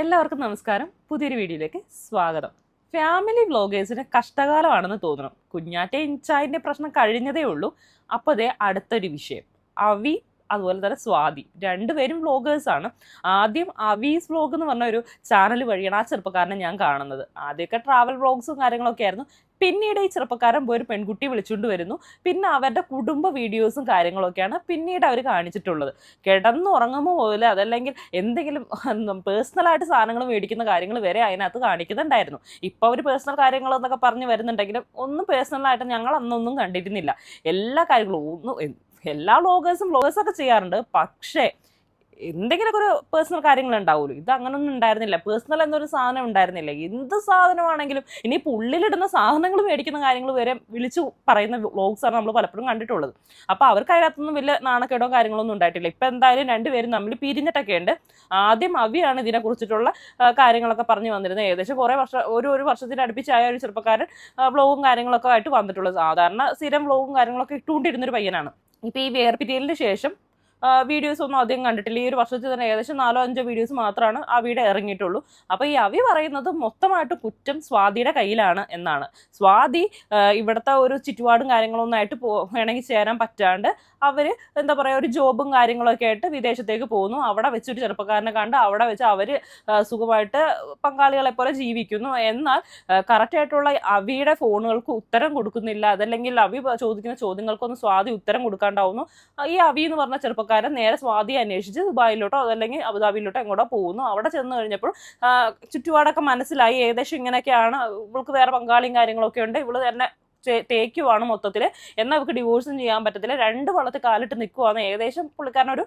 എല്ലാവർക്കും നമസ്കാരം. പുതിയൊരു വീഡിയോയിലേക്ക് സ്വാഗതം. ഫാമിലി വ്ളോഗേഴ്സിന് കഷ്ടകാലമാണെന്ന് തോന്നണം കുഞ്ഞാറ്റെ ഇൻചായന്റെ പ്രശ്നം കഴിഞ്ഞതേ ഉള്ളൂ. അപ്പോൾ അതേ അടുത്തൊരു വിഷയം. അവി അതുപോലെ തന്നെ സ്വാതി. രണ്ടുപേരും വ്ളോഗേഴ്സാണ് ആദ്യം അവീസ് വ്ളോഗ് എന്ന് പറഞ്ഞ ഒരു ചാനൽ വഴിയാണ് ആ ചെറുപ്പക്കാരനെ ഞാൻ കാണുന്നത്. ആദ്യമൊക്കെ ട്രാവൽ വ്ളോഗ്സും കാര്യങ്ങളൊക്കെ ആയിരുന്നു. പിന്നീട് ഈ ചെറുപ്പക്കാരൻ പോയി ഒരു പെൺകുട്ടി വിളിച്ചുകൊണ്ട് വരുന്നു. പിന്നെ അവരുടെ കുടുംബ വീഡിയോസും കാര്യങ്ങളൊക്കെയാണ് പിന്നീട് അവർ കാണിച്ചിട്ടുള്ളത്. കിടന്നുറങ്ങുമ്പോൾ പോലെ അതല്ലെങ്കിൽ എന്തെങ്കിലും പേഴ്സണലായിട്ട് സാധനങ്ങൾ മേടിക്കുന്ന കാര്യങ്ങൾ വരെ അതിനകത്ത് കാണിക്കുന്നുണ്ടായിരുന്നു. ഇപ്പോൾ അവർ പേഴ്സണൽ കാര്യങ്ങൾ എന്നൊക്കെ പറഞ്ഞ് വരുന്നുണ്ടെങ്കിലും ഒന്നും പേഴ്സണലായിട്ട് ഞങ്ങൾ അന്നൊന്നും കണ്ടിരുന്നില്ല. എല്ലാ കാര്യങ്ങളും ഒന്നും എല്ലാ വ്ളോഗേഴ്സും വ്ളോഗേഴ്സൊക്കെ ചെയ്യാറുണ്ട്. പക്ഷേ എന്തെങ്കിലുമൊക്കെ ഒരു പേഴ്സണൽ കാര്യങ്ങൾ ഉണ്ടാവുമല്ലോ. ഇത് അങ്ങനൊന്നും ഉണ്ടായിരുന്നില്ല. പേഴ്സണൽ എന്നൊരു സാധനം ഉണ്ടായിരുന്നില്ല. എന്ത് സാധനമാണെങ്കിലും ഇനിയിപ്പോൾ ഉള്ളിലിടുന്ന സാധനങ്ങൾ മേടിക്കുന്ന കാര്യങ്ങൾ വരെ വിളിച്ചു പറയുന്ന വ്ളോഗ്സാണ് നമ്മൾ പലപ്പോഴും കണ്ടിട്ടുള്ളത്. അപ്പോൾ അവർക്ക് അതിനകത്തൊന്നും വലിയ നാണക്കേടോ കാര്യങ്ങളൊന്നും ഉണ്ടായിട്ടില്ല. ഇപ്പം എന്തായാലും രണ്ടുപേരും തമ്മിൽ പിരിഞ്ഞിട്ടൊക്കെ ഉണ്ട്. ആദ്യം അവിയാണ് ഇതിനെ കുറിച്ചിട്ടുള്ള കാര്യങ്ങളൊക്കെ പറഞ്ഞു വന്നിരുന്നത്. ഏകദേശം കുറേ വർഷം ഒരു ഒരു വർഷത്തിന് അടുപ്പിച്ചായ ഒരു ചെറുപ്പക്കാരൻ വ്ളോഗും കാര്യങ്ങളൊക്കെ ആയിട്ട് വന്നിട്ടുള്ളത്. സാധാരണ സ്ഥിരം വ്ളോഗും കാര്യങ്ങളൊക്കെ ഇട്ടുകൊണ്ടിരുന്നൊരു പയ്യനാണ്. ഇപ്പോൾ ഈ വേർപിരിയലിന് ശേഷം വീഡിയോസ് ഒന്നും അധികം കണ്ടിട്ടില്ല. ഈ ഒരു വർഷത്തിൽ തന്നെ ഏകദേശം നാലോ അഞ്ചോ വീഡിയോസ് മാത്രമാണ് വീഡിയോ ഇറങ്ങിയിട്ടുള്ളൂ. അപ്പോൾ ഈ അവി പറയുന്നത് മൊത്തമായിട്ട് കുറ്റം സ്വാതിയുടെ കയ്യിലാണ് എന്നാണ്. സ്വാതി ഇവിടുത്തെ ഒരു ചുറ്റുപാടും കാര്യങ്ങളൊന്നും ആയിട്ട് പോ വേണമെങ്കിൽ ചേരാൻ പറ്റാണ്ട് അവർ എന്താ പറയുക ഒരു ജോബും കാര്യങ്ങളൊക്കെ ആയിട്ട് വിദേശത്തേക്ക് പോകുന്നു. അവിടെ വെച്ചൊരു ചെറുപ്പക്കാരനെ കണ്ട് അവിടെ വെച്ച് അവർ സുഖമായിട്ട് പങ്കാളികളെ പോലെ ജീവിക്കുന്നു. എന്നാൽ കറക്റ്റായിട്ടുള്ള അവിയുടെ ഫോണുകൾക്ക് ഉത്തരം കൊടുക്കുന്നില്ല. അതല്ലെങ്കിൽ അവി ചോദിക്കുന്ന ചോദ്യങ്ങൾക്കൊന്നും സ്വാതി ഉത്തരം കൊടുക്കാണ്ടാവുന്നു. ഈ അവി എന്ന് പറഞ്ഞ ചെറുപ്പക്കാരൻ നേരെ സ്വാതി അന്വേഷിച്ച് ദുബായിലോട്ടോ അതല്ലെങ്കിൽ അബുദാബിയിലോട്ടോ എങ്ങോട്ടോ പോകുന്നു. അവിടെ ചെന്ന് കഴിഞ്ഞപ്പോൾ ചുറ്റുപാടൊക്കെ മനസ്സിലായി. ഏകദേശം ഇങ്ങനെയൊക്കെയാണ്. ഇവൾക്ക് വേറെ പങ്കാളിയും കാര്യങ്ങളൊക്കെ ഉണ്ട്. ഇവൾ തന്നെ തേക്കുവാണ് മൊത്തത്തിൽ എന്നാൽ അവർക്ക് ഡിവോഴ്സും ചെയ്യാൻ പറ്റത്തില്ല. രണ്ട് വള്ളത്തിൽ കാലിട്ട് നിൽക്കുവാണ് ഏകദേശം പുള്ളിക്കാരനൊരു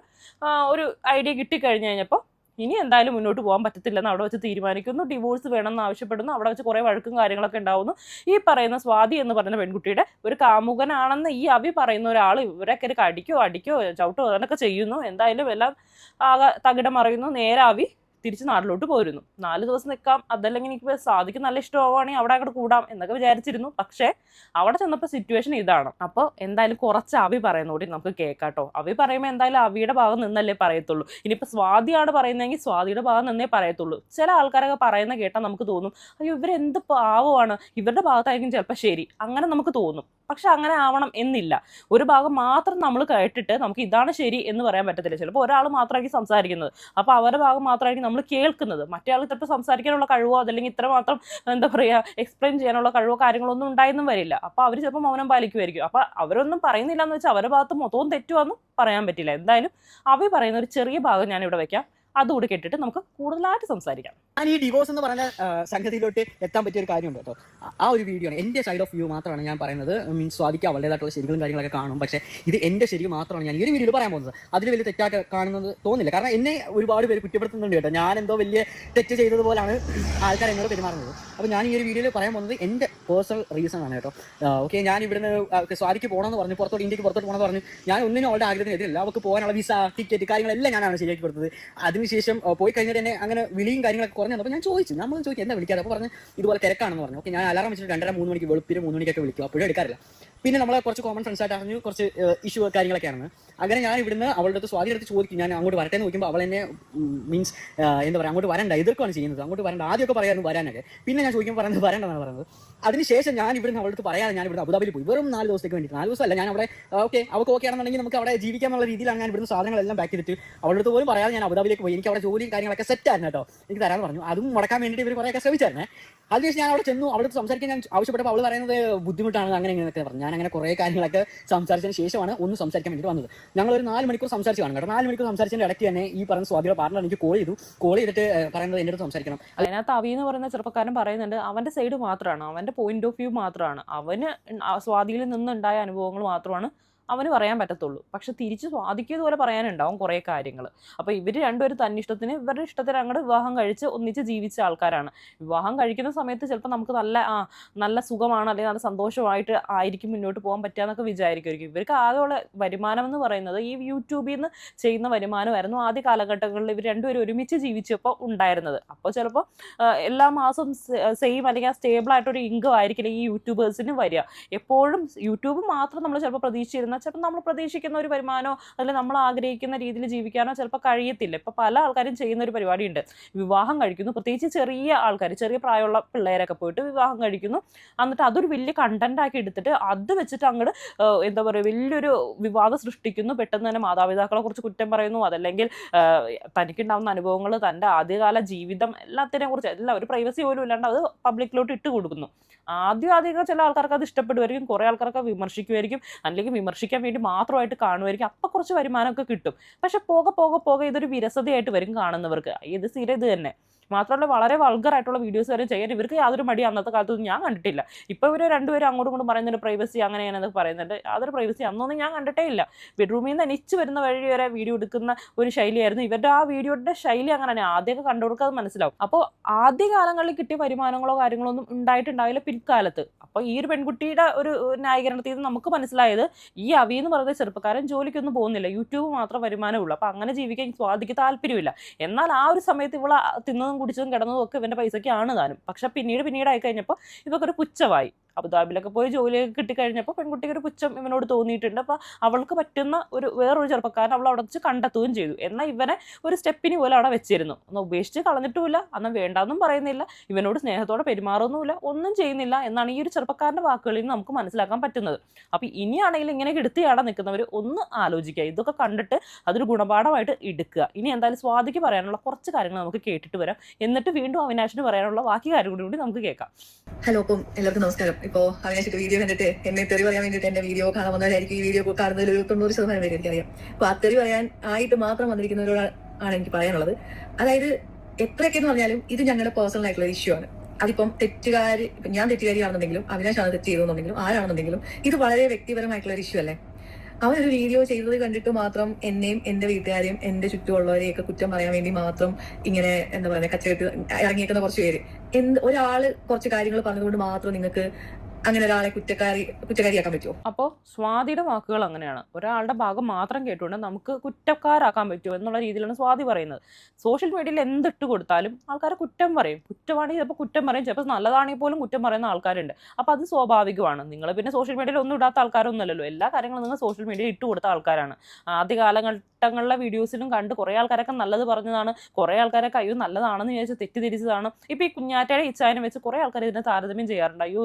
ഒരു ഐഡിയ കിട്ടിക്കഴിഞ്ഞ് കഴിഞ്ഞപ്പോൾ ഇനി എന്തായാലും മുന്നോട്ട് പോകാൻ പറ്റത്തില്ലെന്ന് അവിടെ വെച്ച് തീരുമാനിക്കുന്നു. ഡിവോഴ്സ് വേണമെന്ന് ആവശ്യപ്പെടുന്നു. അവിടെ വെച്ച് കുറേ വഴക്കും കാര്യങ്ങളൊക്കെ ഉണ്ടാവുന്നു. ഈ പറയുന്ന സ്വാതി എന്ന് പറയുന്ന പെൺകുട്ടിയുടെ ഒരു കാമുകനാണെന്ന് ഈ അവി പറയുന്ന ഒരാൾ ഇവരൊക്കെ ഒരു കടിക്കോ അടിക്കോ ചവിട്ടോ അങ്ങനെയൊക്കെ ചെയ്യുന്നു. എന്തായാലും എല്ലാം ആകെ തകിടം മറിയുന്നു. നേരെ അവി തിരിച്ച് നാട്ടിലോട്ട് പോരുന്നു. നാല് ദിവസം നിൽക്കാം. അതല്ലെങ്കിൽ എനിക്ക് സാധിക്കും നല്ല ഇഷ്ടമാവുകയാണെങ്കിൽ അവിടെ അങ്ങോട്ട് കൂടാം എന്നൊക്കെ വിചാരിച്ചിരുന്നു. പക്ഷേ അവിടെ ചെന്നപ്പോൾ സിറ്റുവേഷൻ ഇതാണ്. അപ്പോൾ എന്തായാലും കുറച്ച് അവി പറയുന്നോടി നമുക്ക് കേൾക്കാട്ടോ അവി പറയുമ്പോൾ എന്തായാലും അവിയുടെ ഭാഗം നിന്നല്ലേ പറയത്തുള്ളൂ. ഇനിയിപ്പോൾ സ്വാതിയാണ് പറയുന്നതെങ്കിൽ സ്വാതിയുടെ ഭാഗം നിന്നേ പറയത്തുള്ളൂ. ചില ആൾക്കാരൊക്കെ പറയുന്ന കേട്ടാൽ നമുക്ക് തോന്നും അയ്യോ ഇവരെന്ത് പാവമാണ്. ഇവരുടെ ഭാഗത്തായിരിക്കും ചിലപ്പോൾ ശരി. അങ്ങനെ നമുക്ക് തോന്നും. പക്ഷെ അങ്ങനെ ആവണം എന്നില്ല. ഒരു ഭാഗം മാത്രം നമ്മൾ കേട്ടിട്ട് നമുക്ക് ഇതാണ് ശരി എന്ന് പറയാൻ പറ്റത്തില്ല. ചിലപ്പോൾ ഒരാൾ മാത്രമായിരിക്കും സംസാരിക്കുന്നത്. അപ്പോൾ അവരുടെ ഭാഗം മാത്രമായിരിക്കും നമ്മൾ കേൾക്കുന്നത്. മറ്റേ ആൾ ചിലപ്പോൾ സംസാരിക്കാനുള്ള കഴിവോ അതല്ലെങ്കിൽ ഇത്ര മാത്രം എന്താ പറയുക എക്സ്പ്ലെയിൻ ചെയ്യാനുള്ള കഴിവോ കാര്യങ്ങളൊന്നും ഉണ്ടായെന്നും വരില്ല. അപ്പോൾ അവർ ചിലപ്പോൾ മൗനം പാലിക്കുമായിരിക്കും. അപ്പോൾ അവരൊന്നും പറയുന്നില്ല എന്ന് വെച്ചാൽ അവരുടെ ഭാഗത്ത് മൊത്തവും തെറ്റുവാന്നും പറയാൻ പറ്റില്ല. എന്തായാലും അവർ പറയുന്ന ഒരു ചെറിയ ഭാഗം ഞാൻ ഇവിടെ വെക്കാം. അതുകൂടി കേട്ടിട്ട് നമുക്ക് കൂടുതലായിട്ട് സംസാരിക്കാം. ഞാൻ ഈ ഡിവോഴ്സ് എന്ന് പറഞ്ഞ സംഗതിയിലോട്ട് എത്താൻ പറ്റിയ ഒരു കാര്യമുണ്ട് കേട്ടോ. ആ- ഒരു വീഡിയോ ആണ്. എന്റെ സൈഡ് ഓഫ് വ്യൂ മാത്രമാണ് ഞാൻ പറയുന്നത്. മീൻസ് സ്വാധിക്കുക അവളുടേതായിട്ടുള്ള ശരികളും കാര്യങ്ങളൊക്കെ കാണും. പക്ഷേ ഇത് എന്റെ ശരി മാത്രമാണ് ഞാൻ ഈ ഒരു വീഡിയോയിൽ പറയാൻ പോകുന്നത്. അതിൽ വലിയ തെറ്റായിട്ട് കാണുന്നത് തോന്നില്ല. കാരണം എന്നെ ഒരുപാട് പേര് കുറ്റപ്പെടുത്തുന്നുണ്ട് കേട്ടോ. ഞാൻ എന്തോ വലിയ തെറ്റ് ചെയ്തതുപോലാണ് ആൾക്കാർ എന്നോട് പെരുമാറുന്നത്. അപ്പോൾ ഞാൻ ഈ ഒരു വീഡിയോയിൽ പറയാൻ പോകുന്നത് എന്റെ പേഴ്സണൽ റീസൺ ആണ് കേട്ടോ. ഓക്കെ ഞാൻ ഇവിടുന്ന് സ്വാദിക്ക് പോകണമെന്ന് പറഞ്ഞു പുറത്തോട്ട് ഇന്ത്യയ്ക്ക് പുറത്തോട്ട് പോകണമെന്ന് പറഞ്ഞു. ഞാൻ ഒന്നിനും അവളുടെ ആഗ്രഹത്തിന് എതിരില്ല. അവർക്ക് പോകാനുള്ള വിസ ടിക്കറ്റ് കാര്യങ്ങളെല്ലാം ഞാനാണ് ശരിയാക്കി കൊടുത്തത്. അതിനുശേഷം പോയി കഴിഞ്ഞിട്ട് എന്നെ അങ്ങനെ വിളിയും കാര്യങ്ങളൊക്കെ കുറഞ്ഞു അപ്പോൾ ഞാൻ ചോദിച്ചു. നമ്മൾ ചോദിച്ചു എന്താ വിളിക്കാറ്? അപ്പോൾ പറഞ്ഞു ഇതുപോലെ തിരക്കാണെന്ന് പറഞ്ഞു. ഓക്കെ ഞാൻ അലാറം വെച്ചിട്ട് രണ്ടര മൂന്ന് മണിക്ക് വെളുപ്പിന് മൂന്ന് മണിക്കൊക്കെ വിളിക്കും. അപ്പോഴും എടുക്കാറില്ല. പിന്നെ നമ്മളെ കുറച്ച് കോമൺ ഫ്രണ്ട്സ് ആയിട്ട് അറിഞ്ഞു കുറച്ച് ഇഷ്യൂ കാര്യങ്ങളൊക്കെയാണ്. അങ്ങനെ ഞാൻ ഇവിടുന്ന് അവളുടെ അടുത്ത് സ്വാതി എടുത്ത് ചോദിക്കും. ഞാൻ അങ്ങോട്ട് വരട്ടെ എന്ന് നോക്കുമ്പോൾ അവൾ എന്നെ മീൻസ് എന്താ പറയുക അങ്ങോട്ട് വരണ്ട. എതിർക്കുകയാണ് ചെയ്യുന്നത്. അങ്ങോട്ട് വരണ്ട. ആദ്യമൊക്കെ പറയായിരുന്നു വരാനൊക്കെ. പിന്നെ ഞാൻ ചോദിക്കുമ്പോൾ പറയുന്നത് വരണ്ടെന്നാണ് പറയുന്നത് അതിനുശേഷം ഞാൻ ഇവിടുന്ന് അവളുടെ അടുത്ത് പറയാതെ ഞാൻ ഇവിടുന്ന് അബുദാബിയിൽ പോയി. വെറും നാല് ദിവസത്തേക്ക് വേണ്ടി നാല് ദിവസമല്ല ഞാൻ അവിടെ ഓക്കെ അവൾക്ക് ഓക്കെ ആണെന്നുണ്ടെങ്കിൽ നമുക്ക് അവിടെ ജീവിക്കാനുള്ള രീതിയിലാണ് ഞാൻ ഇവിടുന്ന് സാധനങ്ങളെല്ലാം ബാക്ക് ചെയ്തിട്ട് അവളുടെ അടുത്ത് പോലും പറയാതെ ഞാൻ അബുദാബിയിലേക്ക് പോയി. എനിക്ക് അവിടെ ജോലിയും കാര്യങ്ങളൊക്കെ സെറ്റ് ആയിരുന്നു കേട്ടോ. എനിക്ക് തരാമെന്ന് പറഞ്ഞു. അതും മുടക്കാൻ വേണ്ടിയിട്ട് ഇവർ കുറേയൊക്കെ ശ്രമിച്ചായിരുന്നേ. അതിനുശേഷം ഞാൻ അവിടെ ചെന്നു. അവളുടെ അടുത്ത് സംസാരിക്കാൻ ഞാൻ ആവശ്യപ്പെട്ടപ്പോൾ അവൾ പറയുന്നത് ബുദ്ധിമുട്ടാണ് അങ്ങനെ ഇങ്ങനെയൊക്കെ പറഞ്ഞു. ഞാൻ അങ്ങനെ കുറേ കാര്യങ്ങളൊക്കെ സംസാരിച്ചതിന് ശേഷമാണ് ഒന്ന് സംസാരിക്കാൻ വേണ്ടി വന്നത്. ഞങ്ങൾ ഒരു നാല് മണിക്കൂർ സംസാരിച്ച് കാണും കേട്ടോ. നാല് മണിക്കൂർ സംസാരിച്ചതിന്റെ ഇടയ്ക്ക് തന്നെ ഈ പറഞ്ഞ സ്വാതിയുടെ പാർട്ണർ എനിക്ക് കോൾ ചെയ്തു. കോൾ ചെയ്തിട്ട് പറയുന്നത് എന്റെ അടുത്ത് സംസാരിക്കണം. അതിനകത്ത് അവി എന്ന് പറയുന്ന ചെറുപ്പക്കാരൻ പറയുന്നുണ്ട് അവന്റെ സൈഡ് മാത്രമാണ് അവന്റെ പോയിന്റ് ഓഫ് വ്യൂ മാത്രമാണ് അവന് സ്വാധീനിൽ നിന്നുണ്ടായ അനുഭവങ്ങൾ മാത്രമാണ് അവന് പറയാൻ പറ്റത്തുള്ളൂ. പക്ഷെ തിരിച്ച് സ്വാധിക്കതുപോലെ പറയാനുണ്ടാവും കുറേ കാര്യങ്ങൾ അപ്പോൾ ഇവർ രണ്ടുപേരും തന്നിഷ്ടത്തിന് ഇവരുടെ ഇഷ്ടത്തിന് അങ്ങോട്ട് വിവാഹം കഴിച്ച് ഒന്നിച്ച് ജീവിച്ച ആൾക്കാരാണ്. വിവാഹം കഴിക്കുന്ന സമയത്ത് ചിലപ്പോൾ നമുക്ക് നല്ല ആ നല്ല സുഖമാണ് അല്ലെങ്കിൽ നല്ല സന്തോഷമായിട്ട് ആയിരിക്കും മുന്നോട്ട് പോകാൻ പറ്റുക എന്നൊക്കെ വിചാരിക്കുമായിരിക്കും ഇവർക്ക് ആകെയുള്ള വരുമാനം എന്ന് പറയുന്നത് ഈ യൂട്യൂബിൽ നിന്ന് ചെയ്യുന്ന വരുമാനമായിരുന്നു ആദ്യ കാലഘട്ടങ്ങളിൽ ഇവർ രണ്ടുപേരും ഒരുമിച്ച് ജീവിച്ചപ്പോൾ ഉണ്ടായിരുന്നത്. അപ്പോൾ ചിലപ്പോൾ എല്ലാ മാസവും സെയിം അല്ലെങ്കിൽ സ്റ്റേബിൾ ആയിട്ടൊരു ഇൻകം ആയിരിക്കില്ല ഈ യൂട്യൂബേഴ്സിന് വരിക. എപ്പോഴും യൂട്യൂബ് മാത്രം നമ്മൾ ചിലപ്പോൾ പ്രതീക്ഷിച്ചിരുന്ന പറ്റുന്ന ചിലപ്പോൾ നമ്മൾ പ്രതീക്ഷിക്കുന്ന ഒരു വരുമാനമോ അല്ലെങ്കിൽ നമ്മൾ ആഗ്രഹിക്കുന്ന രീതിയിൽ ജീവിക്കാനോ ചിലപ്പോൾ കഴിയത്തില്ല. ഇപ്പം പല ആൾക്കാരും ചെയ്യുന്ന ഒരു പരിപാടിയുണ്ട്. വിവാഹം കഴിക്കുന്നു. പ്രത്യേകിച്ച് ചെറിയ ആൾക്കാർ ചെറിയ പ്രായമുള്ള പിള്ളേരൊക്കെ പോയിട്ട് വിവാഹം കഴിക്കുന്നു. എന്നിട്ട് അതൊരു വലിയ കണ്ടന്റ് ആക്കി എടുത്തിട്ട് അത് വെച്ചിട്ട് അങ്ങോട്ട് എന്താ പറയുക വലിയൊരു വിവാദം സൃഷ്ടിക്കുന്നു. പെട്ടെന്ന് തന്നെ മാതാപിതാക്കളെ കുറിച്ച് കുറ്റം പറയുന്നു. അതല്ലെങ്കിൽ തനിക്കുണ്ടാവുന്ന അനുഭവങ്ങൾ തന്റെ ആദ്യകാല ജീവിതം എല്ലാത്തിനെ കുറിച്ച് എല്ലാം ഒരു പ്രൈവസി പോലും ഇല്ലാണ്ട് അത് പബ്ലിക്കിലോട്ട് ഇട്ട് കൊടുക്കുന്നു. ആദ്യം ആദ്യമൊക്കെ ചില ആൾക്കാർക്ക് അത് ഇഷ്ടപ്പെടുമായിരിക്കും കുറേ ആൾക്കാർക്ക് വിമർശിക്കുമായിരിക്കും അല്ലെങ്കിൽ വിമർശിക്കാൻ വേണ്ടി മാത്രമായിട്ട് കാണുമായിരിക്കും. അപ്പം കുറച്ച് വരുമാനമൊക്കെ കിട്ടും. പക്ഷെ പോകെ പോകെ പോകെ ഇതൊരു വിരസതയായിട്ട് വരും കാണുന്നവർക്ക്. ഇത് സ്ഥിരം ഇത് തന്നെ. മാത്രമല്ല വളരെ വൾഗറായിട്ടുള്ള വീഡിയോസ് വരെ ചെയ്യാൻ ഇവർക്ക് യാതൊരു മടി അന്നത്തെ കാലത്തൊന്നും ഞാൻ കണ്ടിട്ടില്ല. ഇപ്പോൾ ഇവർ രണ്ടുപേരും അങ്ങോട്ടും ഇങ്ങോട്ടും പറയുന്നുണ്ട് പ്രൈവസി അങ്ങനെ എന്നൊക്കെ പറയുന്നുണ്ട്. യാതൊരു പ്രൈവസി അന്നൊന്നും ഞാൻ കണ്ടിട്ടേ ഇല്ല. ബെഡ്റൂമിൽ നിന്ന് എനിച്ച് വരുന്ന വഴി വരെ വീഡിയോ എടുക്കുന്ന ഒരു ശൈലിയായിരുന്നു. ഇവരുടെ ആ വീഡിയോയുടെ ശൈലി അങ്ങനെ ആദ്യമൊക്കെ കണ്ടുകൊടുക്കുക അത് മനസ്സിലാവും. അപ്പോൾ ആദ്യ കാലങ്ങളിൽ കിട്ടിയ വരുമാനങ്ങളോ കാര്യങ്ങളോ ഒന്നും ഉണ്ടായിട്ടുണ്ടാവില്ല പിൽക്കാലത്ത്. അപ്പോൾ ഈ ഒരു പെൺകുട്ടിയുടെ ഒരു ന്യായീകരണത്തിൽ നിന്ന് നമുക്ക് മനസ്സിലായത് ഈ അവി എന്ന് പറയുന്ന ചെറുപ്പക്കാരൻ ജോലിക്കൊന്നും പോകുന്നില്ല. യൂട്യൂബ് മാത്രം വരുമാനമുള്ളൂ അപ്പോൾ അങ്ങനെ ജീവിക്കാൻ സ്വാതിക്ക് താല്പര്യമില്ല. എന്നാൽ ആ ഒരു സമയത്ത് ഇവളെ തിന്നതും കുടിച്ചതും കിടന്നതും ഒക്കെ ഇവന്റെ പൈസയ്ക്ക് ആണ് താനും. പക്ഷെ പിന്നീട് പിന്നീട് ആയി കഴിഞ്ഞപ്പോൾ ഇവക്കൊരു പുച്ഛമായി. അബുദാബിലൊക്കെ പോയി ജോലിയൊക്കെ കിട്ടിക്കഴിഞ്ഞപ്പോൾ പെൺകുട്ടിക്ക് ഒരു പുച്ഛം ഇവനോട് തോന്നിയിട്ടുണ്ട്. അപ്പോൾ അവൾക്ക് പറ്റുന്ന ഒരു വേറൊരു ചെറുപ്പക്കാരൻ അവൾ അവിടെ വെച്ച് കണ്ടെത്തുകയും ചെയ്തു. എന്നാൽ ഇവനെ ഒരു സ്റ്റെപ്പിന് പോലെ അവിടെ വെച്ചിരുന്നു. ഒന്ന് ഉപേക്ഷിച്ച് കളഞ്ഞിട്ടുമില്ല. അന്ന് വേണ്ടാന്നും പറയുന്നില്ല. ഇവനോട് സ്നേഹത്തോടെ പെരുമാറുന്നുമില്ല. ഒന്നും ചെയ്യുന്നില്ല എന്നാണ് ഈ ഒരു ചെറുപ്പക്കാരന്റെ വാക്കുകളിൽ നിന്ന് നമുക്ക് മനസ്സിലാക്കാൻ പറ്റുന്നത്. അപ്പോൾ ഇനിയാണെങ്കിൽ ഇങ്ങനെ എടുത്തിയാടെ നിൽക്കുന്നവർ ഒന്ന് ആലോചിക്കുക. ഇതൊക്കെ കണ്ടിട്ട് അതൊരു ഗുണപാഠമായിട്ട് എടുക്കുക. ഇനി എന്തായാലും സ്വാതിക്ക് പറയാനുള്ള കുറച്ച് കാര്യങ്ങൾ നമുക്ക് കേട്ടിട്ട് വരാം. എന്നിട്ട് വീണ്ടും അവിനാശിന് പറയാനുള്ള ബാക്കി കാര്യങ്ങളും കൂടി നമുക്ക് കേൾക്കാം. ഹലോ അപ്പം എല്ലാവർക്കും നമസ്കാരം. ഇപ്പോ അവിനാശിട്ട് വീഡിയോ കണ്ടിട്ട് എന്നെ തെറി പറയാൻ വേണ്ടിയിട്ട് എന്റെ വീഡിയോ കാണാൻ വന്നവരായിരിക്കും. ഈ വീഡിയോ കാണുന്നതിൽ ഒരു തൊണ്ണൂറ് ശതമാനം പേര് എനിക്കറിയാം. അപ്പൊ ആ തെറി പറയാൻ ആയിട്ട് മാത്രം വന്നിരിക്കുന്നവരോട് ആണ് എനിക്ക് പറയാനുള്ളത്. അതായത് എത്രയൊക്കെ എന്ന് പറഞ്ഞാലും ഇത് ഞങ്ങളുടെ പേഴ്സണൽ ആയിട്ടുള്ള ഇഷ്യൂ ആണ്. അതിപ്പം തെറ്റുകാരി ഞാൻ തെറ്റുകാരിയാണെന്നുണ്ടെങ്കിലും അവിനാശാണ് തെറ്റ് ചെയ്തെന്നുണ്ടെങ്കിലും ആരാണെന്നുണ്ടെങ്കിലും ഇത് വളരെ വ്യക്തിപരമായിട്ടുള്ള ഒരു ഇഷ്യൂ അല്ലേ? അവനൊരു വീഡിയോ ചെയ്തത് കണ്ടിട്ട് മാത്രം എന്നെയും എന്റെ വീട്ടുകാരെയും എന്റെ ചുറ്റുമുള്ളവരെയൊക്കെ കുറ്റം പറയാൻ വേണ്ടി മാത്രം ഇങ്ങനെ എന്താ പറയുക കച്ചവെട്ട് ഇറങ്ങിയേക്കുന്ന കുറച്ച് പേര്. എന്ത് ഒരാൾ കുറച്ച് കാര്യങ്ങൾ പറഞ്ഞതുകൊണ്ട് മാത്രം നിങ്ങൾക്ക് അങ്ങനെ ഒരാളെ കുറ്റക്കാരി കുറ്റക്കാരിയാക്കാൻ പറ്റുമോ അപ്പോൾ സ്വാതിയുടെ വാക്കുകൾ അങ്ങനെയാണ്. ഒരാളുടെ ഭാഗം മാത്രം കേട്ടുകൊണ്ട് നമുക്ക് കുറ്റക്കാരാക്കാൻ പറ്റുമോ എന്നുള്ള രീതിയിലാണ് സ്വാതി പറയുന്നത്. സോഷ്യൽ മീഡിയയിൽ എന്തിട്ട് കൊടുത്താലും ആൾക്കാർ കുറ്റം പറയും. കുറ്റമാണെങ്കിൽ ചിലപ്പോൾ കുറ്റം പറയും. ചിലപ്പോൾ നല്ലതാണെങ്കിൽ പോലും കുറ്റം പറയുന്ന ആൾക്കാരുണ്ട്. അപ്പോൾ അത് സ്വാഭാവികമാണ്. നിങ്ങൾ പിന്നെ സോഷ്യൽ മീഡിയയിൽ ഒന്നും ഇടാത്ത ആൾക്കാരൊന്നുമല്ലല്ലോ. എല്ലാ കാര്യങ്ങളും നിങ്ങൾ സോഷ്യൽ മീഡിയയിൽ ഇട്ട് കൊടുത്ത ആൾക്കാരാണ്. ആദ്യ കാലഘട്ടങ്ങളിലെ വീഡിയോസിലും കണ്ട് കുറേ ആൾക്കാരൊക്കെ നല്ലത് പറഞ്ഞതാണ്. കുറേ ആൾക്കാരൊക്കെ അയ്യോ നല്ലതാണെന്ന് വിചാരിച്ച് തെറ്റിദ്ധരിച്ചതാണ്. ഇപ്പൊ ഈ കുഞ്ഞാറ്റയുടെ ഇച്ഛായനെ വെച്ച് കുറേ ആൾക്കാർ ഇതിനെ താരതമ്യം ചെയ്യാറുണ്ട്. അയ്യോ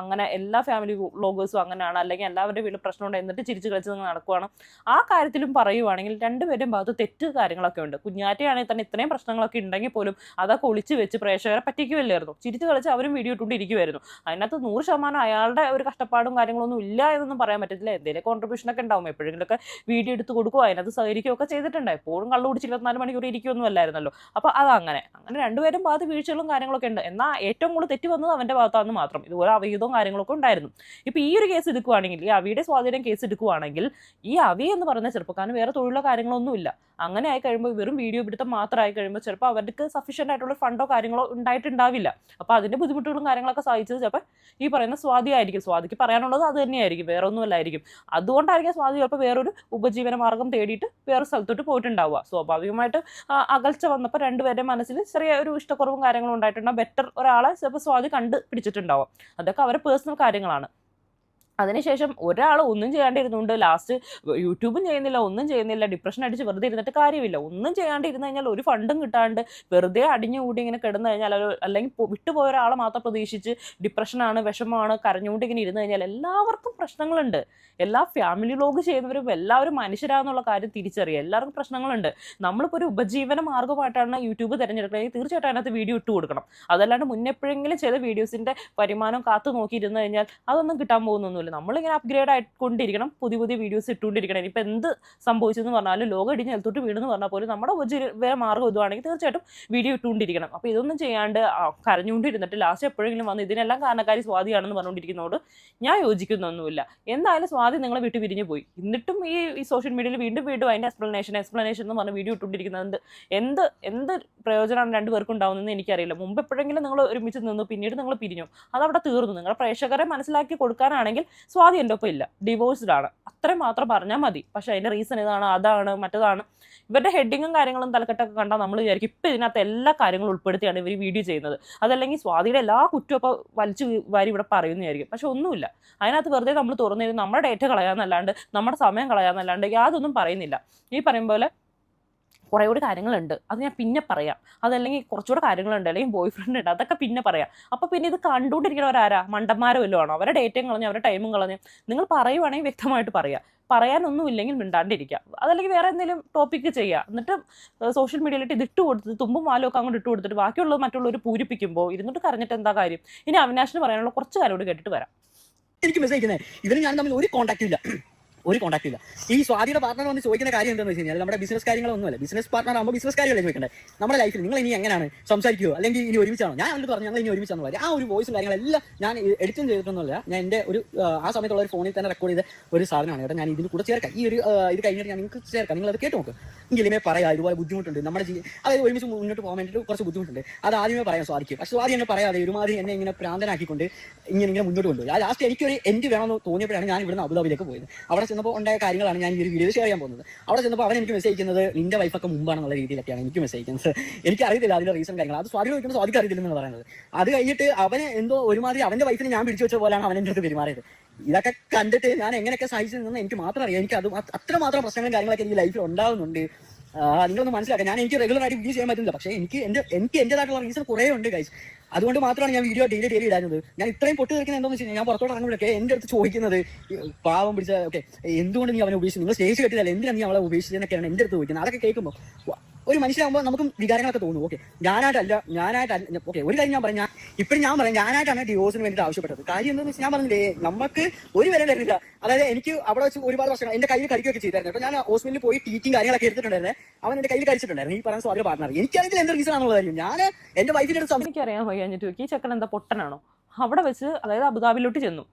അങ്ങനെ എല്ലാ ഫാമിലി വ്ളോഗേഴ്സും അങ്ങനെയാണ്. അല്ലെങ്കിൽ എല്ലാവരുടെ വീട്ടിൽ പ്രശ്നമുണ്ട് എന്നിട്ട് ചിരിച്ച് കളിച്ച് നിങ്ങൾ നടക്കുവാണ്. ആ കാര്യത്തിലും പറയുവാണെങ്കിൽ രണ്ടുപേരും ഭാഗത്ത് തെറ്റ് കാര്യങ്ങളൊക്കെ ഉണ്ട്. കുഞ്ഞാറ്റയാണെങ്കിൽ തന്നെ ഇത്രയും പ്രശ്നങ്ങളൊക്കെ ഉണ്ടെങ്കിൽ പോലും അതൊക്കെ ഒളിച്ച് വെച്ച് പ്രേക്ഷകരെ പറ്റിക്കുമല്ലായിരുന്നു ചിരിച്ച് കളിച്ച് അവരും വീഡിയോ ഇട്ടുകൊണ്ടിരിക്കുമായിരുന്നു അതിനകത്ത് നൂറ് ശതമാനം അയാളുടെ ഒരു കഷ്ടപ്പാടും കാര്യങ്ങളൊന്നും ഇല്ല എന്നൊന്നും പറയാൻ പറ്റത്തില്ല. എന്തെങ്കിലും കോൺട്രിബ്യൂഷനൊക്കെ ഉണ്ടാവും. എപ്പോഴെങ്കിലുമൊക്കെ വീഡിയോ എടുത്ത് കൊടുക്കുക അതിനകത്ത് സഹകരിക്കുകയൊക്കെ ചെയ്തിട്ടുണ്ട്. എപ്പോഴും കള്ളു കുടിച്ച് ഇരുപത്തിനാല് മണിക്കൂർ ഇരിക്കുമൊന്നും അല്ലായിരുന്നല്ലോ. അപ്പോൾ അതങ്ങനെ. അങ്ങനെ രണ്ടുപേരും ഭാഗത്ത് വീഴ്ചകളും കാര്യങ്ങളൊക്കെ ഉണ്ട്. എന്നാൽ ഏറ്റവും കൂടുതൽ തെറ്റ് വന്നത് അവന്റെ ഭാഗത്താണെന്ന് മാത്രം. ഇതുപോലെ അവിഹിതവും കാര്യങ്ങളൊക്കെ ഉണ്ടായിരുന്നു. ഇപ്പോൾ ഈ ഒരു കേസ് എടുക്കുവാണെങ്കിൽ ഈ അവിയുടെ സ്വാധീനം കേസ് എടുക്കുവാണെങ്കിൽ ഈ അവി എന്ന് പറയുന്ന ചെറുപ്പക്കാരന് വേറെ തൊഴിലോ കാര്യങ്ങളൊന്നുമില്ല. അങ്ങനെ ആയി കഴിയുമ്പോൾ വെറും വീഡിയോ പിടുത്തം മാത്രമായി കഴിയുമ്പോൾ ചിലപ്പോൾ അവർക്ക് സഫീഷ്യന്റ് ആയിട്ടുള്ള ഫണ്ടോ കാര്യങ്ങളോ ഉണ്ടായിട്ടുണ്ടാവില്ല. അപ്പോൾ അതിന്റെ ബുദ്ധിമുട്ടുകളും കാര്യങ്ങളൊക്കെ സഹിച്ചത് ചിലപ്പോൾ ഈ പറയുന്ന സ്വാതി ആയിരിക്കും. സ്വാതിക്ക് പറയാനുള്ളത് അത് തന്നെയായിരിക്കും. വേറെ ഒന്നുമല്ലായിരിക്കും അതുകൊണ്ടായിരിക്കും സ്വാതി ചിലപ്പോൾ വേറൊരു ഉപജീവന മാർഗം തേടിയിട്ട് വേറെ സ്ഥലത്തോട്ട് പോയിട്ടുണ്ടാവുക. സ്വാഭാവികമായിട്ട് അകൽച്ച വന്നപ്പോൾ രണ്ടുപേരുടെ മനസ്സിൽ ചെറിയ ഒരു ഇഷ്ടക്കുറവും കാര്യങ്ങളും ഉണ്ടായിട്ടുണ്ടാവും. ബെറ്റർ ഒരാളെ ചിലപ്പോൾ സ്വാതി കണ്ട് പിടിച്ചിട്ടുണ്ടാവും അതൊക്കെ അവരുടെ പേഴ്സണൽ കാര്യങ്ങളാണ്. അതിനുശേഷം ഒരാൾ ഒന്നും ചെയ്യാണ്ടിരുന്നുകൊണ്ട് ലാസ്റ്റ് യൂട്യൂബും ചെയ്യുന്നില്ല ഒന്നും ചെയ്യുന്നില്ല ഡിപ്രഷൻ അടിച്ച് വെറുതെ ഇരുന്നിട്ട് കാര്യമില്ല. ഒന്നും ചെയ്യാണ്ടിരുന്ന് കഴിഞ്ഞാൽ ഒരു ഫണ്ടും കിട്ടാണ്ട് വെറുതെ അടിഞ്ഞുകൂടി ഇങ്ങനെ കിടന്നു കഴിഞ്ഞാൽ അല്ലെങ്കിൽ വിട്ടുപോയ ഒരാളെ മാത്രം പ്രതീക്ഷിച്ച് ഡിപ്രഷനാണ് വിഷമമാണ് കരഞ്ഞുകൊണ്ട് ഇങ്ങനെ ഇരുന്ന് കഴിഞ്ഞാൽ എല്ലാവർക്കും പ്രശ്നങ്ങളുണ്ട്. എല്ലാ ഫാമിലി വ്ലോഗ് ചെയ്യുന്നവരും എല്ലാവരും മനുഷ്യരാന്നുള്ള കാര്യം തിരിച്ചറിയുക എല്ലാവർക്കും പ്രശ്നങ്ങളുണ്ട്. നമ്മളിപ്പോൾ ഒരു ഉപജീവന മാർഗമായിട്ടാണ് യൂട്യൂബ് തിരഞ്ഞെടുക്കുന്നത് തീർച്ചയായിട്ടും അതിനകത്ത് വീഡിയോ ഇട്ട് കൊടുക്കണം. അതല്ലാണ്ട് മുന്നെപ്പോഴെങ്കിലും ചില വീഡിയോസിന്റെ വരുമാനം കാത്തു നോക്കിയിരുന്ന് കഴിഞ്ഞാൽ അതൊന്നും കിട്ടാൻ പോകുന്നൊന്നുമില്ല. നമ്മളിങ്ങനെ അപ്ഗ്രേഡ് ആയിക്കൊണ്ടിരിക്കണം പുതിയ പുതിയ വീഡിയോസ് ഇട്ടുകൊണ്ടിരിക്കണം. ഇനിയിപ്പോൾ എന്ത് സംഭവിച്ചെന്ന് പറഞ്ഞാലും ലോകം ഇടിഞ്ഞ് നിലത്തോട്ട് വീണെന്ന് പറഞ്ഞാൽ പോലും നമ്മുടെ വേറെ മാർഗം ഇതുവാണെങ്കിൽ തീർച്ചയായിട്ടും വീഡിയോ ഇട്ടുകൊണ്ടിരിക്കണം. അപ്പോൾ ഇതൊന്നും ചെയ്യാണ്ട് കരഞ്ഞുകൊണ്ടിരുന്നിട്ട് ലാസ്റ്റ് എപ്പോഴെങ്കിലും വന്ന് ഇതിനെല്ലാം കാരണക്കാരി സ്വാതിയാണെന്ന് പറഞ്ഞുകൊണ്ടിരിക്കുന്നതോട് ഞാൻ യോജിക്കുന്നൊന്നുമില്ല. എന്തായാലും സ്വാതി നിങ്ങളെ വിട്ട് പിരിഞ്ഞു പോയി. എന്നിട്ടും ഈ ഈ സോഷ്യൽ മീഡിയയിൽ വീണ്ടും വീണ്ടും അതിന്റെ എക്സ്പ്ലനേഷൻ എക്സ്പ്ലനേഷൻ എന്ന് പറഞ്ഞ് വീഡിയോ ഇട്ടുകൊണ്ടിരിക്കുന്നത് എന്ത് എന്ത് പ്രയോജനമാണ് രണ്ടുപേർക്കും ഉണ്ടാവുന്നതെന്ന് എനിക്കറിയില്ല. മുമ്പ് എപ്പോഴെങ്കിലും നിങ്ങൾ ഒരുമിച്ച് നിന്നു പിന്നീട് നിങ്ങൾ പിരിഞ്ഞു. അതവിടെ തീർന്നു. നിങ്ങളുടെ പ്രേക്ഷകരെ മനസ്സിലാക്കി കൊടുക്കാനാണെങ്കിൽ സ്വാതി എന്റെ ഒപ്പം ഇല്ല. ഡിവോഴ്സ്ഡ് ആണ്. അത്രയും മാത്രം പറഞ്ഞാൽ മതി. പക്ഷെ അതിന്റെ റീസൺ ഇതാണ് അതാണ് മറ്റതാണ്. ഇവരുടെ ഹെഡിങ്ങും കാര്യങ്ങളും തലക്കെട്ടൊക്കെ കണ്ടാൽ നമ്മൾ വിചാരിക്കും ഇപ്പം ഇതിനകത്ത് എല്ലാ കാര്യങ്ങളും ഉൾപ്പെടുത്തിയാണ് ഇവർ വീഡിയോ ചെയ്യുന്നത്. അതല്ലെങ്കിൽ സ്വാതിയുടെ എല്ലാ കുറ്റവും ഇപ്പോൾ വലിച്ചു വാരി ഇവിടെ പറയുന്നതായിരിക്കും പക്ഷെ ഒന്നുമില്ല. അതിനകത്ത് വെറുതെ നമ്മൾ തുറന്നു നമ്മുടെ ഡേറ്റ കളയാന്നല്ലാണ്ട് നമ്മുടെ സമയം കളയാന്നല്ലാണ്ട് യാതൊന്നും പറയുന്നില്ല. ഈ പറയും പോലെ കുറേ കൂടി കാര്യങ്ങളുണ്ട്. അത് ഞാൻ പിന്നെ പറയാം. അതല്ലെങ്കിൽ കുറച്ചുകൂടെ കാര്യങ്ങളുണ്ട്. അല്ലെങ്കിൽ ബോയ് ഫ്രണ്ട് ഉണ്ട്. അതൊക്കെ പിന്നെ പറയാം. അപ്പോൾ പിന്നെ ഇത് കണ്ടുകൊണ്ടിരിക്കുന്നവരാരാ മണ്ടന്മാരോ വല്ലതും ആണോ? അവരുടെ ഡേറ്റയും കളഞ്ഞ് അവരുടെ ടൈമും കളഞ്ഞ് നിങ്ങൾ പറയുവാണെങ്കിൽ വ്യക്തമായിട്ട് പറയാം. പറയാനൊന്നുമില്ലെങ്കിൽ മിണ്ടാണ്ടിരിക്കുക അതല്ലെങ്കിൽ വേറെ എന്തെങ്കിലും ടോപ്പിക്ക് ചെയ്യുക എന്നിട്ട് സോഷ്യൽ മീഡിയയിലിട്ട് ഇത് ഇട്ട് കൊടുത്തിട്ട് തുമ്പും വാലൊക്കെ അങ്ങോട്ട് ഇട്ട് കൊടുത്തിട്ട് ബാക്കിയുള്ളത് മറ്റുള്ളവർ പൂരിപ്പിക്കുമ്പോൾ ഇരുന്നിട്ട് കരഞ്ഞിട്ട് എന്താ കാര്യം? ഇനി അവിനാശിന് പറയാനുള്ള കുറച്ച് കാര്യം കൂടി കേട്ടിട്ട് വരാം. എനിക്ക് മെസ്സേജ് അയക്കുന്നത് ഞാൻ തമ്മിൽ ഒരു കോൺടാക്ട് ഇല്ല. ഒരു കോൺടാക്ട് ഇല്ല. ഈ സ്വാതിയുടെ പാർട്ണർ വന്ന് ചോദിക്കുന്ന കാര്യം എന്താണെന്ന് വെച്ച് കഴിഞ്ഞാൽ നമ്മുടെ ബിസിനസ് കാര്യങ്ങളൊന്നുമല്ല. ബിസിനസ് പാർട്ണർ ആകുമ്പോൾ ബിസിനസ് കാര്യമല്ലേ ചോദിക്കേണ്ടത് നമ്മുടെ ലൈഫിൽ നിങ്ങൾ ഇനി എങ്ങനെയാണ് സംസാരിക്കുമോ അല്ലെങ്കിൽ ഇനി ഒരുമിച്ചാണോ? ഞാൻ അവരോട് പറഞ്ഞു ഞങ്ങൾ ഇനി ഒരുമിച്ചാണ് പറയാം. ആ ഒരു വോയിസും കാര്യങ്ങളെല്ലാം ഞാൻ എഡിറ്റും ചെയ്തിട്ടൊന്നുമില്ല. ഞാൻ എന്റെ ഒരു ആ, സമയത്തുള്ള ഒരു ഫോണിൽ തന്നെ റെക്കോർഡ് ചെയ്ത ഒരു സാധനമാണ് കേട്ടോ. ഞാൻ ഇതിന് കൂടെ ചേർക്കാം. ഈ ഒരു ഇത് കഴിഞ്ഞിട്ട് ഞാൻ നിങ്ങൾക്ക് ചേർക്കാം. നിങ്ങൾ അത് കേട്ട് നോക്ക്. എങ്കിലുമേ പറയാം ഇതുപോലെ ബുദ്ധിമുട്ടുണ്ട്. നമ്മുടെ അതായത് ഒരുമിച്ച് മുന്നോട്ട് പോകാൻ വേണ്ടിയിട്ട് കുറച്ച് ബുദ്ധിമുട്ടുണ്ട്. അത് ആദ്യമേ പറയാൻ സാധിക്കും പക്ഷേ സ്വാധി എന്നെ പറയാതെ ഒരുമാതിരി എന്നെ ഇങ്ങനെ പ്രാന്തനാക്കിക്കൊണ്ട് ഇങ്ങനെ ഇങ്ങനെ മുന്നോട്ട് കൊണ്ടുപോയി. ആ ലാസ്റ്റ് എനിക്കൊരു എൻഡ് വേണമെന്ന് തോന്നിയപ്പോഴാണ് ഞാൻ ഇവിടുന്ന് അബുദാബിയിലേക്ക് പോയത്. അവിടെ ചെന്നപ്പോൾ ഉണ്ടായ കാര്യങ്ങളാണ് ഞാൻ ഈ ഒരു വീഡിയോ ഷെയർ ചെയ്യാൻ പോകുന്നത്. അവിടെ ചെന്നപ്പോൾ അവൻ എനിക്ക് മെസ്സേജ് അയക്കുന്നത് നിന്റെ വൈഫൊക്കെ മുമ്പാണെന്നുള്ള രീതിയിലൊക്കെയാണ് എനിക്ക് മെസ്സേജ് അയക്കുന്നത്. എനിക്ക് അറിയത്തില്ല അതിന്റെ റീസൺ കാര്യങ്ങൾ അത് സ്വാധീനം ചോദിക്കുന്നത് സ്വാതിക്ക് അറിയത്തില്ലെന്ന് പറയുന്നത്. അത് കഴിഞ്ഞിട്ട് അവന് എന്തോ ഒരുമാതിരി അവന്റെ വൈഫിനെ ഞാൻ പിടിച്ചു വെച്ച പോലെയാണ് അവൻ എന്റെ അടുത്ത് പെരുമാറിയത്. ഇതൊക്കെ കണ്ടിട്ട് ഞാൻ എങ്ങനെയൊക്കെ സഹിച്ചു എനിക്ക് മാത്രം അറിയാം. എനിക്ക് അത് മാത്ര- അത്രമാത്രം പ്രശ്നങ്ങളും കാര്യങ്ങളൊക്കെ എനിക്ക് ലൈഫിൽ ഉണ്ടാകുന്നുണ്ട് നിങ്ങളൊന്ന് മനസ്സിലാക്കാം ഞാൻ എനിക്ക് റെഗുലർ ആയിട്ട് വീഡിയോ ചെയ്യാൻ പറ്റില്ല പക്ഷേ എനിക്ക് എന്റെ എനിക്ക് എന്റേതായിട്ടുള്ള റീസൺ കുറേ ഉണ്ട് ഗൈസ് അതുകൊണ്ട് മാത്രമാണ് ഞാൻ വീഡിയോ ഡെയിലി ഡെയിലി ഇടാഞ്ഞത്. ഞാൻ ഇത്രയും പൊട്ടി തെറിക്കുന്നത് എന്താണെന്ന് വെച്ച് കഴിഞ്ഞാൽ ഞാൻ പുറത്തോട്ട് ഇറങ്ങുമ്പോഴൊക്കെ എന്റെ അടുത്ത് ചോദിക്കുന്നത് പാവം പിടിച്ച ഓക്കെ എന്തുകൊണ്ട് നീ അവനെ ഉപേക്ഷിച്ചു നിങ്ങൾ സ്റ്റേജ് കെട്ടിയതല്ല എന്തിനാണ് നീ അവളെ ഉപേക്ഷിച്ചതെന്നൊക്കെയാണ് എന്റെ അടുത്ത് ചോദിക്കുന്നത്. അതൊക്കെ കേൾക്കുമ്പോൾ ഒരു മനുഷ്യനാകുമ്പോൾ നമുക്ക് വികാരങ്ങളൊക്കെ തോന്നും. ഓക്കെ ഞാനായിട്ടല്ല ഞാനായിട്ടല്ല ഓക്കെ ഒരു കാര്യം ഞാൻ പറഞ്ഞു ഞാൻ ഇപ്പോഴും ഞാൻ പറയാം ഞാനായിട്ടാണ് ഡിവോഴ്സിന് വേണ്ടിയിട്ട് ആവശ്യപ്പെട്ടത്. കാര്യം എന്താണെന്ന് വെച്ചാൽ ഞാൻ പറഞ്ഞില്ലേ നമുക്ക് ഒരു വില തരുന്നില്ല. അതായത് എനിക്ക് അവിടെ വെച്ച് ഒരുപാട് വർഷങ്ങൾ എന്റെ കയ്യിൽ കരിക്കുകയൊക്കെ ചെയ്തായിരുന്നു. അപ്പോൾ ഞാൻ ഹോസ്പിറ്റലിൽ പോയി ടീച്ചിങ് കാര്യങ്ങളൊക്കെ എടുത്തിട്ടുണ്ടായിരുന്നു. അവൻ എന്റെ കയ്യിൽ കഴിച്ചിട്ടുണ്ടായിരുന്നു ഈ പറഞ്ഞ സ്വാതന്ത്ര്യ പാർട്ണർ എനിക്കറിയില്ല എന്ത് റീസൺ ആണെന്നുള്ള കാര്യം. ഞാൻ എന്റെ വൈഫിന്റെ അടുത്ത് എനിക്കറിയാൻ നോക്കി ഈ ചക്കൻ എന്താ പൊട്ടനാണോ? അവിടെ വെച്ച് അതായത് അബുദാബിയിലോട്ട് ചെന്നു.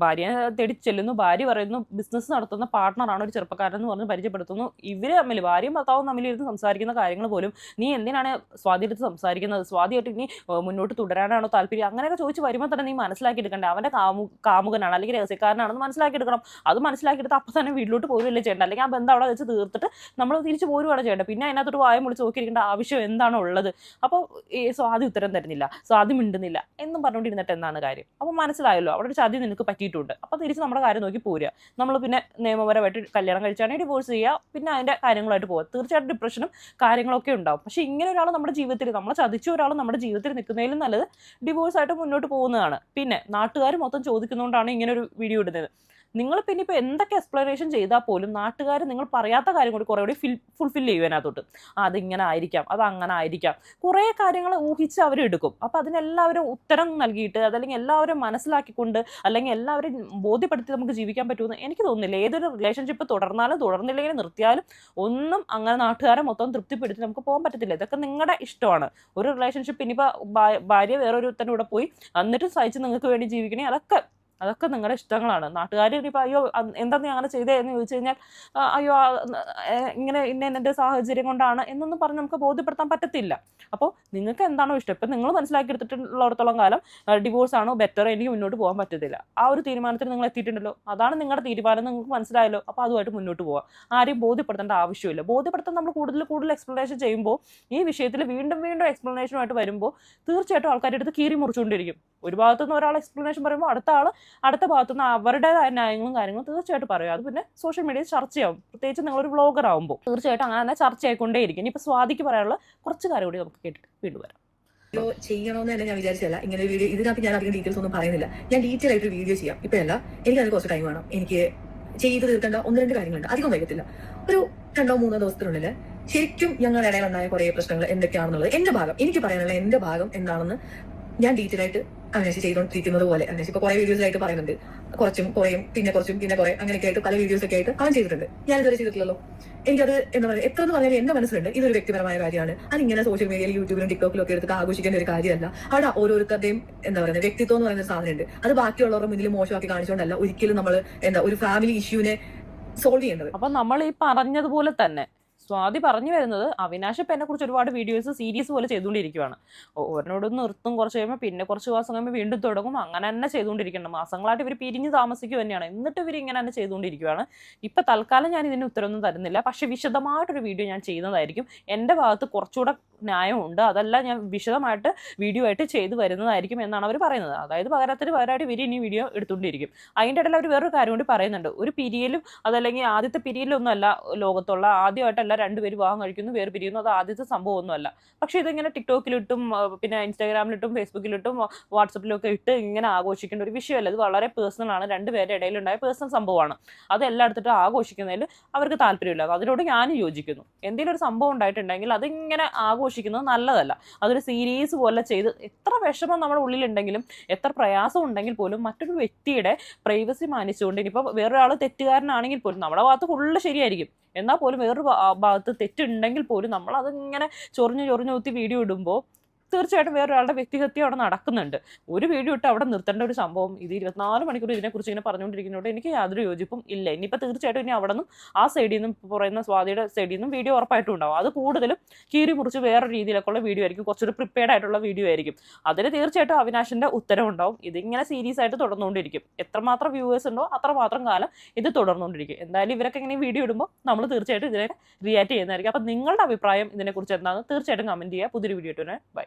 ഭാര്യയെ തേടി ഭാര്യ പറയുന്നു ബിസിനസ് നടത്തുന്ന പാർട്ണറാണ് ഒരു ചെറുപ്പക്കാരൻ എന്ന് പറഞ്ഞ് പരിചയപ്പെടുത്തുന്നു. ഇവർ തമ്മിൽ ഭാര്യയും ഭർത്താവും തമ്മിൽ ഇരുന്ന് സംസാരിക്കുന്ന കാര്യങ്ങൾ പോലും നീ എന്തിനാണ് സ്വാതി എടുത്ത് സംസാരിക്കുന്നത്? സ്വാതിയായിട്ട് ഇനി മുന്നോട്ട് തുടരാനാണോ താല്പര്യം? അങ്ങനെയൊക്കെ ചോദിച്ച് വരുമ്പോൾ തന്നെ നീ മനസ്സിലാക്കി എടുക്കണ്ടേ അവന്റെ കാമു കാമുകനാണ് അല്ലെങ്കിൽ രഹസ്യക്കാരനാണെന്ന് മനസ്സിലാക്കി എടുക്കണം അത് മനസ്സിലാക്കിയെടുത്ത് അപ്പം തന്നെ വീട്ടിലോട്ട് പോരുകയല്ലേ ചെയ്യേണ്ട? അല്ലെങ്കിൽ ആ ബന്ധം അവിടെ വെച്ച് തീർത്തിട്ട് നമ്മൾ തിരിച്ച് പോരുകയാണ് ചെയ്യേണ്ടത് പിന്നെ അതിനകത്തോട്ട് വായം വിളിച്ച് നോക്കിയിരിക്കേണ്ട ആവശ്യം എന്താണോ ഉള്ളത്? അപ്പോൾ സ്വാതി ഉത്തരം തരുന്നില്ല. സ്വാതി മിണ്ടുന്നില്ല. എന്നും പറഞ്ഞുകൊണ്ടിരുന്നിട്ട് എന്താണ് കാര്യം? അപ്പോൾ മനസ്സിലായല്ലോ. അവിടെ ഒരു ചതി പറ്റിയിട്ടുണ്ട്. അപ്പോൾ തിരിച്ച് നമ്മുടെ കാര്യം നോക്കി പോരുക. നമ്മൾ പിന്നെ നിയമപരമായിട്ട് കല്യാണം കഴിച്ചാണെങ്കിൽ ഡിവോഴ്സ് ചെയ്യുക. പിന്നെ അതിന്റെ കാര്യങ്ങളായിട്ട് പോകുക തീർച്ചയായിട്ടും ഡിപ്രഷനും കാര്യങ്ങളൊക്കെ ഉണ്ടാവും. പക്ഷേ ഇങ്ങനെ ഒരാൾ നമ്മുടെ ജീവിതത്തിൽ നമ്മളെ ചതിച്ച ഒരാൾ നമ്മുടെ ജീവിതത്തിൽ നിൽക്കുന്നതിലും നല്ലത് ഡിവോഴ്സ് ആയിട്ട് മുന്നോട്ട് പോകുന്നതാണ്. പിന്നെ നാട്ടുകാർ മൊത്തം ചോദിക്കുന്നതുകൊണ്ടാണ് ഇങ്ങനെ ഒരു വീഡിയോ ഇടുന്നത്. നിങ്ങൾ പിന്നെ ഇപ്പോൾ എന്തൊക്കെ എക്സ്പ്ലനേഷൻ ചെയ്താൽ പോലും നാട്ടുകാർ നിങ്ങൾ പറയാത്ത കാര്യം കൂടി കുറേ കൂടി ഫിൽ ഫുൾഫിൽ ചെയ്യും അതിനകത്തോട്ട്. അതിങ്ങനെ ആയിരിക്കാം അത് അങ്ങനെ ആയിരിക്കാം. കുറേ കാര്യങ്ങൾ ഊഹിച്ച് അവർ എടുക്കും. അപ്പോൾ അതിനെല്ലാവരും ഉത്തരം നൽകിയിട്ട് അതല്ലെങ്കിൽ എല്ലാവരും മനസ്സിലാക്കിക്കൊണ്ട് അല്ലെങ്കിൽ എല്ലാവരും ബോധ്യപ്പെടുത്തി നമുക്ക് ജീവിക്കാൻ പറ്റുമെന്ന് എനിക്ക് തോന്നുന്നില്ല. ഏതൊരു റിലേഷൻഷിപ്പ് തുടർന്നാലും തുടർന്നില്ലെങ്കിൽ നിർത്തിയാലും ഒന്നും അങ്ങനെ നാട്ടുകാരെ മൊത്തം തൃപ്തിപ്പെടുത്തി നമുക്ക് പോകാൻ പറ്റത്തില്ല. ഇതൊക്കെ നിങ്ങളുടെ ഇഷ്ടമാണ്. ഒരു റിലേഷൻഷിപ്പ് ഇനിയിപ്പോൾ ഭാര്യ വേറൊരുത്തന്റെ കൂടെ പോയി എന്നിട്ടും സഹിച്ച് നിങ്ങൾക്ക് വേണ്ടി ജീവിക്കണേ അതൊക്കെ അതൊക്കെ നിങ്ങളുടെ ഇഷ്ടങ്ങളാണ്. നാട്ടുകാർ ഇനിയിപ്പോൾ അയ്യോ എന്താ നീ അങ്ങനെ ചെയ്തേ എന്ന് ചോദിച്ചു കഴിഞ്ഞാൽ അയ്യോ ഇങ്ങനെ ഇന്ന എന്റെ സാഹചര്യം കൊണ്ടാണ് എന്നൊന്നും പറഞ്ഞ് നമുക്ക് ബോധ്യപ്പെടുത്താൻ പറ്റത്തില്ല. അപ്പോൾ നിങ്ങൾക്ക് എന്താണോ ഇഷ്ടം. ഇപ്പം നിങ്ങൾ മനസ്സിലാക്കി എടുത്തിട്ടുള്ളിടത്തോളം കാലം ഡിവോഴ്സ് ആണോ ബെറ്റർ എനിക്ക് മുന്നോട്ട് പോകാൻ പറ്റത്തില്ല. ആ ഒരു തീരുമാനത്തിൽ നിങ്ങൾ എത്തിയിട്ടുണ്ടല്ലോ. അതാണ് നിങ്ങളുടെ തീരുമാനം നിങ്ങൾക്ക് മനസ്സിലായല്ലോ. അപ്പോൾ അതുമായിട്ട് മുന്നോട്ട് പോകാം ആരെയും ബോധ്യപ്പെടുത്തേണ്ട ആവശ്യമില്ല. ബോധ്യപ്പെടുത്താൻ നമ്മൾ കൂടുതൽ കൂടുതൽ എക്സ്പ്ലനേഷൻ ചെയ്യുമ്പോൾ ഈ വിഷയത്തിൽ വീണ്ടും വീണ്ടും എക്സ്പ്ലനേഷനുമായിട്ട് വരുമ്പോൾ തീർച്ചയായിട്ടും ആൾക്കാരുടെ അടുത്ത് കീറി മുറിച്ചുകൊണ്ടിരിക്കും. ഒരു ഭാഗത്തുനിന്ന് ഒരാൾ എക്സ്പ്ലനേഷൻ പറയുമ്പോൾ അടുത്ത ആൾ അടുത്ത ഭാഗത്തു നിന്ന് അവരുടേതായ ന്യായങ്ങളും കാര്യങ്ങളും തീർച്ചയായിട്ടും പറയും. അത് പിന്നെ സോഷ്യൽ മീഡിയയിൽ ചർച്ചയാവും. പ്രത്യേകിച്ച് നിങ്ങളൊരു വ്ളോഗർ ആകുമ്പോൾ തീർച്ചയായിട്ടും അങ്ങനെ തന്നെ ചർച്ചയായിക്കൊണ്ടേയിരിക്കും. ഇനിയിപ്പോൾ സ്വാതിക്ക് പറയാനുള്ള കുറച്ച് കാര്യം കൂടി നമുക്ക് കേട്ടിട്ട് വീണ്ടും വരാം. വീഡിയോ ചെയ്യണമെന്ന് തന്നെ ഞാൻ വിചാരിച്ചല്ല ഇങ്ങനെ ഒരു വീഡിയോ ഇതിനകത്ത് ഞാൻ അധികം ഡീറ്റെയിൽസ് ഒന്നും പറയുന്നില്ല. ഞാൻ ഡീറ്റെയിൽ ആയിട്ട് വീഡിയോ ചെയ്യാം. ഇപ്പൊ അല്ല എനിക്ക് അതിന് കുറച്ച് ടൈം വേണം. എനിക്ക് ചെയ്ത് തീർക്കേണ്ട ഒന്ന് രണ്ട് കാര്യങ്ങളുണ്ട്. അധികം വൈകത്തില്ല. ഒരു രണ്ടോ മൂന്നോ ദിവസത്തിനുള്ളിൽ ശരിക്കും ഞങ്ങളുടെ ഇടയിൽ ഉണ്ടായ കുറേ പ്രശ്നങ്ങൾ എന്തൊക്കെയാണെന്നുള്ളത് എന്റെ ഭാഗം എനിക്ക് പറയാനുള്ള എന്റെ ഭാഗം എന്താണെന്ന് ഞാൻ ഡീറ്റെയിൽ ആയിട്ട് അന്വേഷിച്ച് ചെയ്തുകൊണ്ടിരിക്കുന്നത് പോലെ അന്വേഷിച്ച് ഇപ്പൊ കുറെ വീഡിയോസ് ആയിട്ട് പറയുന്നുണ്ട്. കുറച്ചും കുറയും പിന്നെ കുറച്ചും പിന്നെ കുറെ അങ്ങനെയൊക്കെ ആയിട്ട് പല വീഡിയോസ് ഒക്കെ ആയിട്ട് അവൻ ചെയ്തിട്ടുണ്ട്. ഞാൻ ഇതുവരെ ചെയ്തിട്ടില്ലല്ലോ. എനിക്കത് എന്താ പറയുക എത്ര എന്ന് പറഞ്ഞാലും എന്റെ മനസ്സിലുണ്ട്. ഇതൊരു വ്യക്തിപരമായ കാര്യമാണ്. അതിങ്ങനെ സോഷ്യൽ മീഡിയയിൽ യൂട്യൂബിലും ടിക്ടോക്കിലും ഒക്കെ എടുത്ത് ആഘോഷിക്കേണ്ട ഒരു കാര്യമല്ല. അവിടെ ഓരോരുത്തരുടെയും എന്താ പറയുക വ്യക്തിത്വം എന്ന് പറയുന്ന സാധനമുണ്ട്. അത് ബാക്കിയുള്ളവരുടെ മുന്നിൽ മോശമാക്കി കാണിച്ചുകൊണ്ടല്ല ഒരിക്കലും നമ്മൾ എന്താ ഒരു ഫാമിലി ഇഷ്യൂനെ സോൾവ് ചെയ്യേണ്ടത്. അപ്പൊ നമ്മൾ ഈ പറഞ്ഞതുപോലെ തന്നെ സ്വാതി പറഞ്ഞു വരുന്നത് അവിനാശ് ഇപ്പം എന്നെക്കുറിച്ച് ഒരുപാട് വീഡിയോസ് സീരീസ് പോലെ ചെയ്തുകൊണ്ടിരിക്കുകയാണ് ഓരോട് നിർത്തും കുറച്ച് കഴിയുമ്പോൾ പിന്നെ കുറച്ച് മാസം കഴിയുമ്പോൾ വീണ്ടും തുടങ്ങും. അങ്ങനെ തന്നെ ചെയ്തുകൊണ്ടിരിക്കണം. മാസങ്ങളായിട്ട് ഇവർ പിരിഞ്ഞ് താമസിക്കുക തന്നെയാണ്. എന്നിട്ട് ഇവർ ഇങ്ങനെ തന്നെ ചെയ്തുകൊണ്ടിരിക്കുകയാണ് ഇപ്പം തൽക്കാലം ഞാൻ ഇതിന് ഉത്തരവൊന്നും തരുന്നില്ല. പക്ഷേ വിശദമായിട്ടൊരു വീഡിയോ ഞാൻ ചെയ്യുന്നതായിരിക്കും. എന്റെ ഭാഗത്ത് കുറച്ചുകൂടെ ന്യായമുണ്ട്. അതല്ല ഞാൻ വിശദമായിട്ട് വീഡിയോ ആയിട്ട് ചെയ്തു വരുന്നതായിരിക്കും എന്നാണ് അവർ പറയുന്നത്. അതായത് പകരത്തിന് പകരമായിട്ട് ഇവർ ഇനി വീഡിയോ എടുത്തുകൊണ്ടിരിക്കും. അതിന്റെ ഇടയിൽ അവർ വേറൊരു കാര്യം കൂടി പറയുന്നുണ്ട്. ഒരു പിരിയലും അതല്ലെങ്കിൽ ആദ്യത്തെ പിരിയലൊന്നും അല്ല ലോകത്തുള്ള. ആദ്യമായിട്ടല്ല രണ്ടുപേര് വിവാഹം കഴിക്കുന്നു വേർ പിരിയുന്നു. അത് ആദ്യത്തെ സംഭവമൊന്നുമല്ല. പക്ഷേ ഇതിങ്ങനെ ടിക്ടോക്കിലിട്ടും പിന്നെ ഇൻസ്റ്റാഗ്രാമിലിട്ടും ഫേസ്ബുക്കിലിട്ടും വാട്സപ്പിലും ഒക്കെ ഇട്ട് ഇങ്ങനെ ആഘോഷിക്കേണ്ട ഒരു വിഷയമല്ല. ഇത് വളരെ പേഴ്സണൽ ആണ്. രണ്ടുപേരുടെ ഇടയിലുണ്ടായ പേഴ്സണൽ സംഭവമാണ്. അത് എല്ലായിടത്തിട്ടും ആഘോഷിക്കുന്നതിൽ അവർക്ക് താല്പര്യമില്ല. അതിനോട് ഞാൻ യോജിക്കുന്നു. എന്തെങ്കിലും ഒരു സംഭവം ഉണ്ടായിട്ടുണ്ടെങ്കിൽ അതിങ്ങനെ ആഘോഷിക്കുന്നത് നല്ലതല്ല. അതൊരു സീരീസ് പോലെ ചെയ്ത് എത്ര വിഷമം നമ്മുടെ ഉള്ളിലുണ്ടെങ്കിലും എത്ര പ്രയാസം ഉണ്ടെങ്കിൽ പോലും മറ്റൊരു വ്യക്തിയുടെ പ്രൈവസി മാനിച്ചുകൊണ്ട് ഇനിയിപ്പോൾ വേറൊരാൾ തെറ്റുകാരനാണെങ്കിൽ പോലും നമ്മുടെ ഭാഗത്ത് ഫുള്ള് ശരിയായിരിക്കും. എന്നാൽ പോലും വേറൊരു ഭാഗത്ത് തെറ്റുണ്ടെങ്കിൽ പോലും നമ്മൾ അതിങ്ങനെ ചൊറിഞ്ഞ് ചൊറിഞ്ഞ് ഊത്തി വീഡിയോ ഇടുമ്പോൾ തീർച്ചയായിട്ടും വേറൊരാളുടെ വ്യക്തിഹത്യ അവിടെ നടക്കുന്നുണ്ട്. ഒരു വീഡിയോ ഇട്ട് അവിടെ നിർത്തേണ്ട ഒരു സംഭവം ഇത് ഇരുപത്തിനാല് മണിക്കൂർ ഇതിനെക്കുറിച്ച് ഇങ്ങനെ പറഞ്ഞുകൊണ്ടിരിക്കുന്നതുകൊണ്ട് എനിക്ക് യാതൊരു യോജിപ്പും ഇല്ല. ഇനിയിപ്പോൾ തീർച്ചയായിട്ടും ഇനി അവിടെ നിന്നും ആ സൈഡിൽ നിന്നും പറയുന്ന സ്വാതിയുടെ സൈഡിൽ നിന്നും വീഡിയോ ഉറപ്പായിട്ടും ഉണ്ടാവും. അത് കൂടുതലും കീറി മുറിച്ച് വേറെ രീതിയിലൊക്കെയുള്ള വീഡിയോ ആയിരിക്കും. കുറച്ചൊരു പ്രിപ്പയർഡ് ആയിട്ടുള്ള വീഡിയോ ആയിരിക്കും. അതിൽ തീർച്ചയായിട്ടും അവിനാശിന്റെ ഉത്തരവുണ്ടാവും. ഇതിങ്ങനെ സീരീസ് ആയിട്ട് തുടർന്നുകൊണ്ടിരിക്കും. എത്രമാത്രം വ്യൂവേഴ്സ് ഉണ്ടോ അത്രമാത്രം കാലം ഇത് തുടർന്നുകൊണ്ടിരിക്കും. എന്തായാലും ഇവരൊക്കെ ഇങ്ങനെ വീഡിയോ ഇടുമ്പോൾ നമ്മൾ തീർച്ചയായിട്ടും ഇതിനെ റിയാക്ട് ചെയ്യുന്നതായിരിക്കും. അപ്പം നിങ്ങളുടെ അഭിപ്രായം ഇതിനെക്കുറിച്ച് എന്താണെന്ന് തീർച്ചയായിട്ടും കമന്റ് ചെയ്യുക. പുതിയൊരു വീഡിയോ ഇട്ടുതന്നെ ബൈ